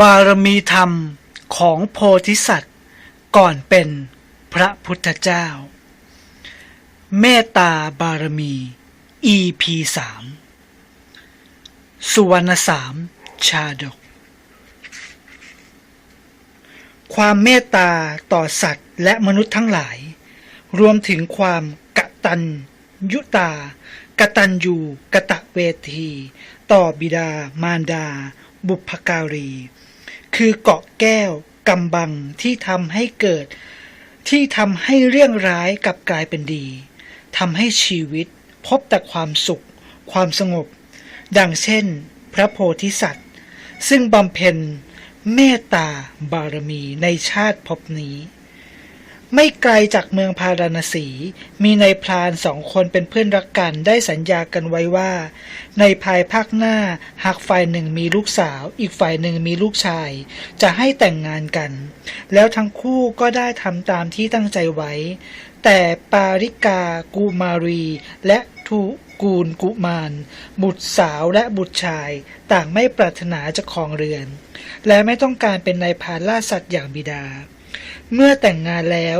บารมีธรรมของโพธิสัตว์ ก่อนเป็นพระพุทธเจ้า เมตตาบารมี EP สามสุวรรณสามชาดก ความเมตตาต่อสัตว์และมนุษย์ทั้งหลาย รวมถึงความกตัญยุตากตัญญูกะตะเวที ต่อบิดามารดา บุพการี คือเกาะแก้วกำบังที่ทำให้เกิด ที่ทำให้เรื่องร้ายกลับกลายเป็นดีทำให้ชีวิตพบแต่ความสุข ความสงบ ดังเช่น พระโพธิสัตว์ ซึ่งบำเพ็ญเมตตาบารมีในชาติภพนี้ ไม่ไกลจากเมืองพาราณสี มีในายพรานสองคนเป็นเพื่อนรักกันได้สัญญากันไว้ว่า ในภายภาคหน้าหากฝ่ายหนึ่งมีลูกสาว อีกฝ่ายหนึ่งมีลูกชาย จะให้แต่งงานกัน แล้วทั้งคู่ก็ได้ทำตามที่ตั้งใจไว้ แต่ปาริกากุมารี และทุกูลกุมาร บุตรสาวและบุตรชาย ต่างไม่ปรารถนาจะครองเรือน และไม่ต้องการเป็นนายพรานล่าสัตว์อย่างบิดา เมื่อแต่งงานแล้ว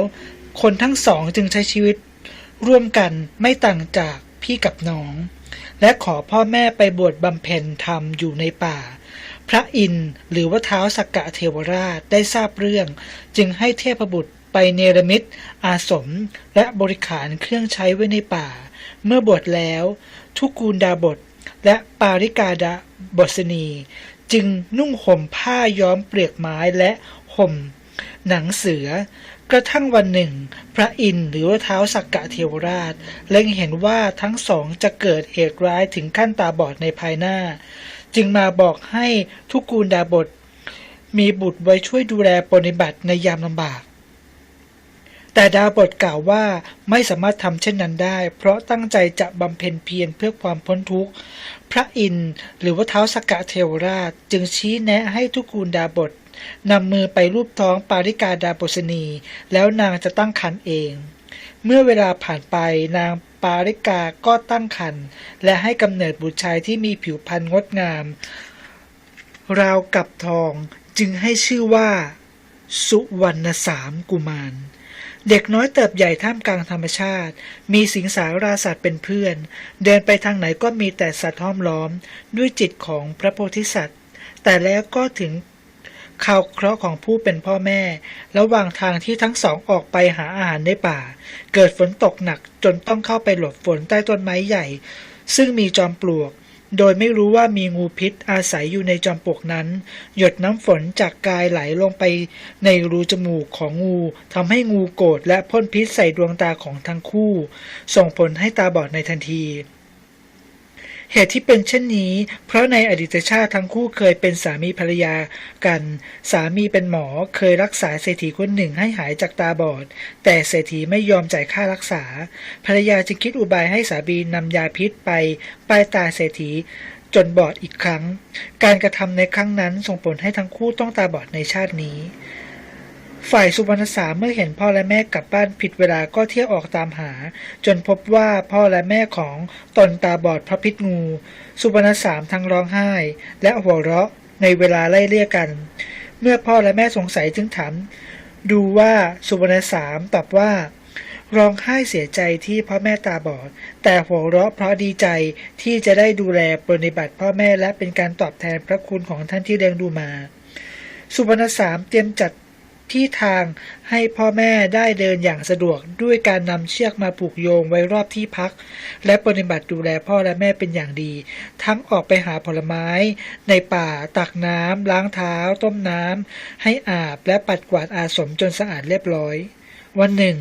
คนทั้งสองจึงใช้ชีวิต ร่วมกันไม่ต่างจากพี่กับน้อง และขอพ่อแม่ไปบวชบำเพ็ญธรรมอยู่ในป่า พระอินทร์หรือว่าเท้าสักกะเทวราชได้ทราบเรื่อง จึงให้เทพบุตรไปเนรมิตอาสมและบริขารเครื่องใช้ไว้ในป่า เมื่อบวชแล้ว ทุกูลดาบทและปาริกาดาบทสนี จึงนุ่งห่มผ้าย้อมเปลือกไม้และห่ม หนังเสือกระทั่งวันหนึ่ง พระอินทร์หรือว่าเท้าสักกะเทวราช เล็งเห็นว่าทั้งสองจะเกิดเหตุร้ายถึงขั้นตาบอดในภายหน้า จึงมาบอกให้ทุกูลดาบท มีบุตรไว้ช่วยดูแลปฏิบัติในยามลำบาก แต่ดาบทกล่าวว่าไม่สามารถทำเช่นนั้นได้ เพราะตั้งใจจะบำเพ็ญเพียรเพื่อความพ้นทุกข์ พระอินทร์หรือว่าเท้าสกกะเทวราช จึงชี้แนะให้ทุกูลดาบท นำมือไปรูปท้องปาริกาดาบสนี แล้วนางจะตั้งครรภ์เอง เมื่อเวลาผ่านไปนางปาริกาก็ตั้งครรภ์และให้กำเนิดบุตรชายที่มีผิวพรรณงดงาม ราวกับทองจึงให้ชื่อว่า สุวรรณสามกุมารเด็กน้อยเติบใหญ่ท่ามกลางธรรมชาติ มีสิงสาราสัตว์เป็นเพื่อน เดินไปทางไหนก็มีแต่สัตว์ห้อมล้อม ด้วยจิตของพระโพธิสัตว์ แต่แล้วก็ถึง ข่าวเคราะห์ของผู้เป็นพ่อแม่ ระหว่างทางที่ทั้งสองออกไปหาอาหารในป่า เกิดฝนตกหนักจนต้องเข้าไปหลบฝนใต้ต้นไม้ใหญ่ ซึ่งมีจอมปลวก โดยไม่รู้ว่ามีงูพิษอาศัยอยู่ในจอมปลวกนั้น หยดน้ำฝนจากกายไหลลงไปในรูจมูกของงูทำให้งูโกรธและพ่นพิษใส่ดวงตาของทั้งคู่ ส่งผลให้ตาบอดในทันที เหตุที่เป็นเช่นนี้ เพราะในอดีตชาติทั้งคู่เคยเป็นสามีภรรยากัน สามีเป็นหมอเคยรักษาเศรษฐีคนหนึ่งให้หายจากตาบอด แต่เศรษฐีไม่ยอมจ่ายค่ารักษา ภรรยาจึงคิดอุบายให้สามีนำยาพิษไปป้ายตาเศรษฐีจนบอดอีกครั้ง การกระทำในครั้งนั้นส่งผลให้ทั้งคู่ต้องตาบอดในชาตินี้ ฝ่ายสุวรรณสามเมื่อเห็นพ่อและแม่กลับบ้านผิดเวลาก็เที่ยวออกตามหา จนพบว่าพ่อและแม่ของตนตาบอดพระพิษงู สุวรรณสามทั้งร้องไห้ และหัวเราะในเวลาไล่เลี่ยกัน เมื่อพ่อและแม่สงสัยจึงถามดูว่าสุวรรณสามตอบว่าร้องไห้เสียใจที่พ่อแม่ตาบอด แต่หัวเราะเพราะดีใจที่จะได้ดูแลปฏิบัติพ่อแม่และเป็นการตอบแทนพระคุณของท่านที่เลี้ยงดูมา สุวรรณสามเตรียมจัด ที่ทางให้พ่อแม่ได้เดินอย่างสะดวกด้วยการนำเชือกมาผูกโยงไว้รอบที่พัก และปฏิบัติดูแลพ่อและแม่เป็นอย่างดี ทั้งออกไปหาผลไม้ ในป่า ตักน้ำล้างเท้า ต้มน้ำให้อาบและปัดกวาดอาสมจนสะอาดเรียบร้อยวันหนึ่ง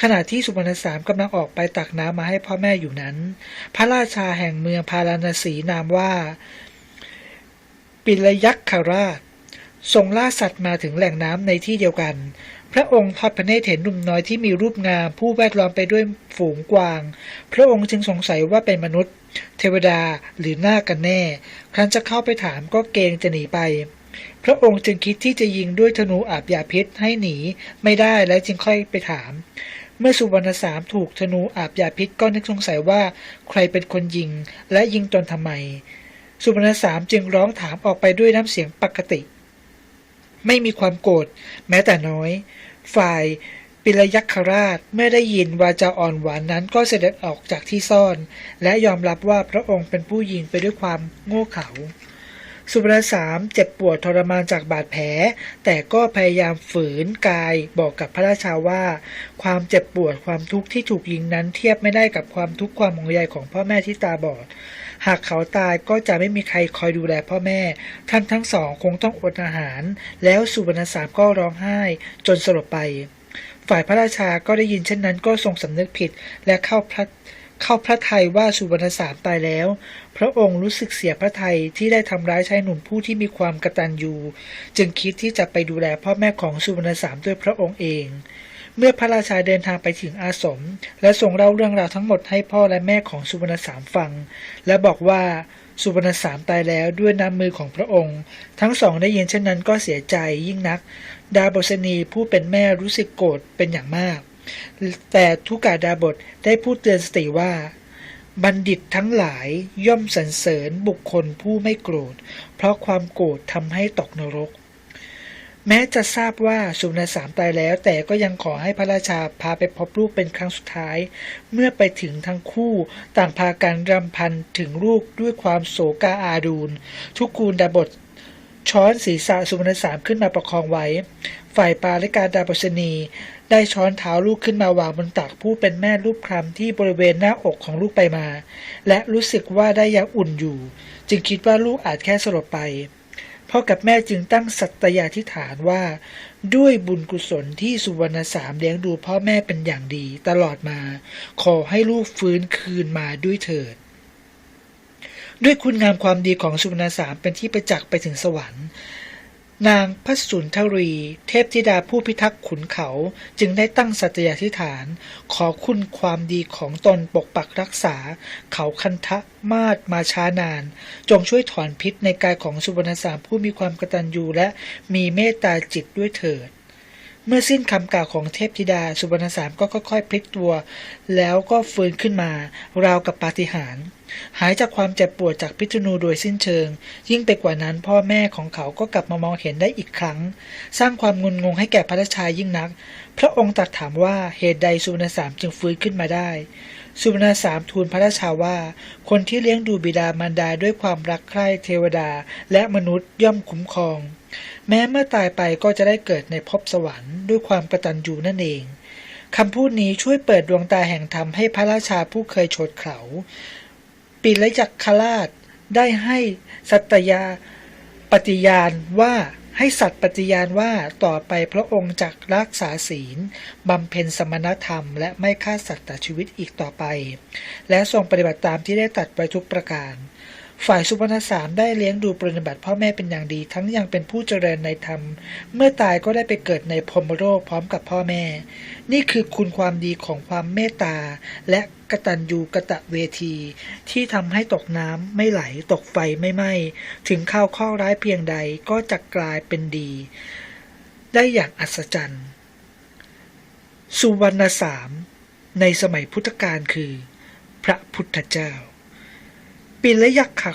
ขณะที่สุวรรณสามกำลังออกไปตักน้ำมาให้พ่อแม่อยู่นั้น พระราชาแห่งเมืองพาราณสีนามว่า ปิลยักษราช ทรงล่าสัตว์มาถึงแหล่งน้ำในที่เดียวกัน พระองค์ทอดพระเนตรเห็นหนุ่มน้อยที่มีรูปงาม ผู้แวดล้อมไปด้วยฝูงกวาง พระองค์จึงสงสัยว่าเป็นมนุษย์ เทวดาหรือนาคกันแน่ ครั้นจะเข้าไปถามก็เกรงจะหนีไป พระองค์จึงคิดที่จะยิงด้วยธนูอาบยาพิษให้หนีไม่ได้และจึงค่อยไปถาม เมื่อสุวรรณสามถูกธนูอาบยาพิษก็นึกสงสัยว่าใครเป็นคนยิงและยิงตนทำไม สุวรรณสามจึงร้องถามออกไปด้วยน้ำเสียงปกติ ไม่มีความโกรธแม้แต่น้อย ฝ่ายปิลยักษราชเมื่อได้ยินวาจาอ่อนหวานนั้นก็เสด็จออกจากที่ซ่อน และยอมรับว่าพระองค์เป็นผู้ยิงไปด้วยความโง่เขลาสุบรสามเจ็บปวดทรมานจากบาดแผล แต่ก็พยายามฝืนกายบอกกับพระราชาว่า ความเจ็บปวดความทุกข์ที่ถูกยิงนั้นเทียบไม่ได้กับความทุกข์ความห่วงใยของพ่อแม่ที่ตาบอด หากเขาตายก็จะไม่มีใครคอยดูแลพ่อแม่ ท่านทั้งสองคงต้องอดอาหาร แล้วสุบรรณสามก็ร้องไห้ จนสลบไป ฝ่ายพระราชาก็ได้ยินเช่นนั้นก็ทรงสำนึกผิดและเข้าพระเข้าพระทัยว่าสุวรรณสามตายแล้ว พระองค์รู้สึกเสียพระทัยที่ได้ทำร้ายชายหนุ่มผู้ที่มีความกระตัญญูจึงคิดที่จะไปดูแลพ่อแม่ของสุวรรณสามด้วยพระองค์เอง เมื่อพระราชาเดินทางไปถึงอาสม และทรงเล่าเรื่องราวทั้งหมดให้พ่อและแม่ของสุวรรณสามฟัง และบอกว่าสุวรรณสามตายแล้วด้วยน้ำมือของพระองค์ ทั้งสองได้ยินเช่นนั้นก็เสียใจยิ่งนัก ดาบสนีผู้เป็นแม่รู้สึกโกรธเป็นอย่างมาก แต่ทุกาดาบทได้พูดเตือนสติว่า บัณฑิตทั้งหลายย่อมสรรเสริญบุคคลผู้ไม่โกรธ เพราะความโกรธทำให้ตกนรก แม้จะทราบว่าสุนสามตายแล้ว แต่ก็ยังขอให้พระราชาพาไปพบลูกเป็นครั้งสุดท้าย เมื่อไปถึงทั้งคู่ต่างพากันรำพันถึงลูกด้วยความโศกาอาดูลทุกคูลดาบทช้อนศีรษะสุวรรณสามขึ้นมาประคองไว้ ฝ่ายปาละกาดาบชนีได้ช้อนเท้าลูกขึ้นมาวางบนตักผู้เป็นแม่รูปคลำที่บริเวณหน้าอกของลูกไปมา และรู้สึกว่าได้ยังอุ่นอยู่ จึงคิดว่าลูกอาจแค่สลบไป พ่อกับแม่จึงตั้งสัตยาธิฐานว่า ด้วยบุญกุศลที่สุวรรณสามเลี้ยงดูพ่อแม่เป็นอย่างดีตลอดมา ขอให้ลูกฟื้นคืนมาด้วยเถิด ด้วยคุณงามความดีของสุวรรณสามเป็นที่ประจักษ์ไปถึงสวรรค์ นางพระสุนทรี เทพธิดาผู้พิทักษ์ขุนเขาจึงได้ตั้งสัตยาธิฐาน ขอคุณความดีของตนปกปักรักษา เขาคันทะมาศมาช้านาน จงช่วยถอนพิษในกายของสุวรรณสามผู้มีความกตัญญูและมีเมตตาจิตด้วยเถิด เมื่อสิ้นคำกล่าวของเทพธิดาสุวรรณสามก็ค่อยๆพลิกตัว แล้วก็ฟื้นขึ้นมาราวกับปาฏิหาริย์หายจากความเจ็บปวดจากพิษณูโดยสิ้นเชิง ยิ่งไปกว่านั้นพ่อแม่ของเขาก็กลับมามองเห็นได้อีกครั้ง สร้างความงุนงงให้แก่พระราชายิ่งนัก พระองค์ตรัสถามว่าเหตุใดสุวรรณสามจึงฟื้นขึ้นมาได้ สุวรรณสามทูลพระราชาว่า คนที่เลี้ยงดูบิดามารดาด้วยความรักใคร่เทวดาและมนุษย์ย่อมคุ้มครอง แม้เมื่อตายไปก็จะได้เกิดในภพสวรรค์ด้วยความกระตัญญูนั่นเองคำพูดนี้ช่วยเปิดดวงตาแห่งธรรมให้พระราชาผู้เคยโฉดเขาปิลยักษราชได้ให้สัตยาปฏิญาณว่า ให้สัตว์ปฏิญาณว่าต่อไปพระองค์จักรักษาศีลบำเพ็ญสมณธรรม และไม่ฆ่าสัตว์ตัดชีวิตอีกต่อไป และทรงปฏิบัติตามที่ได้ตัดไว้ทุกประการ ฝ่ายสุวรรณสามได้เลี้ยงดูปฏิบัติพ่อแม่เป็นอย่างดี ทั้งยังเป็นผู้เจริญในธรรม เมื่อตายก็ได้ไปเกิดในพรหมโลกพร้อมกับพ่อแม่ นี่คือคุณความดีของความเมตตาและ กตัญญูกะตะเวที ที่ทำให้ตกน้ำไม่ไหลตกไฟไม่ไหม้ถึงข้าวข้อร้ายเพียงใดก็จะกลายเป็นดี ได้อย่างอัศจรรย์ สุวรรณสาม ในสมัยพุทธกาลคือ พระพุทธเจ้า ปิลยักขะ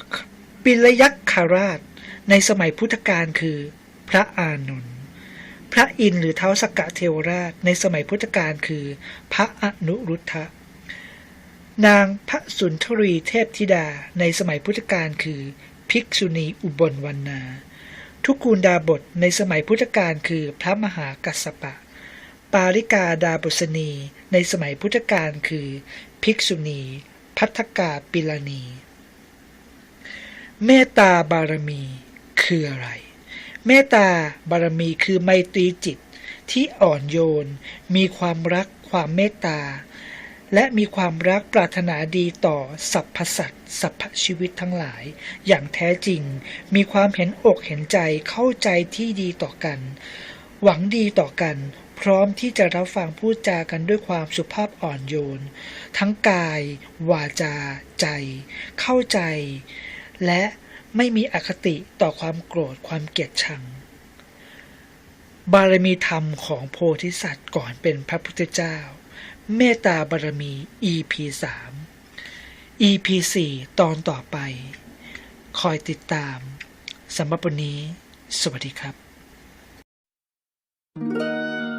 ปิลยักขราช ในสมัยพุทธกาลคือ พระอานนท์พระอินทร์หรือเท้าสกกะเทวราช ในสมัยพุทธกาลคือ พระอนุรุทธะ นางพระสุนทรีเทพธิดาในสมัยพุทธกาลคือ ภิกษุณีอุบลวรรณา ทุกูลดาบทในสมัยพุทธกาลคือพระมหากัสสปะ ปาริกาดาบสนีในสมัยพุทธกาลคือ ภิกษุณี พัทธกาปิลานี เมตตาบารมีคืออะไร เมตตาบารมีคือไมตรีจิตที่อ่อนโยน มีความรักความเมตตา และมีความรักปรารถนาดีต่อสรรพสัตว์สรรพชีวิตทั้งหลาย อย่างแท้จริง มีความเห็นอกเห็นใจเข้าใจที่ดีต่อกัน หวังดีต่อกัน พร้อมที่จะรับฟังพูดจากันด้วยความสุภาพอ่อนโยน ทั้งกาย วาจา ใจ เข้าใจ และไม่มีอคติต่อความโกรธความเกลียดชังบารมีธรรมของโพธิสัตว์ก่อนเป็นพระพุทธเจ้า เมตตาบารมี EP 3 EP 4 ตอนต่อไป คอยติดตามสำหรับวันนี้ สวัสดีครับห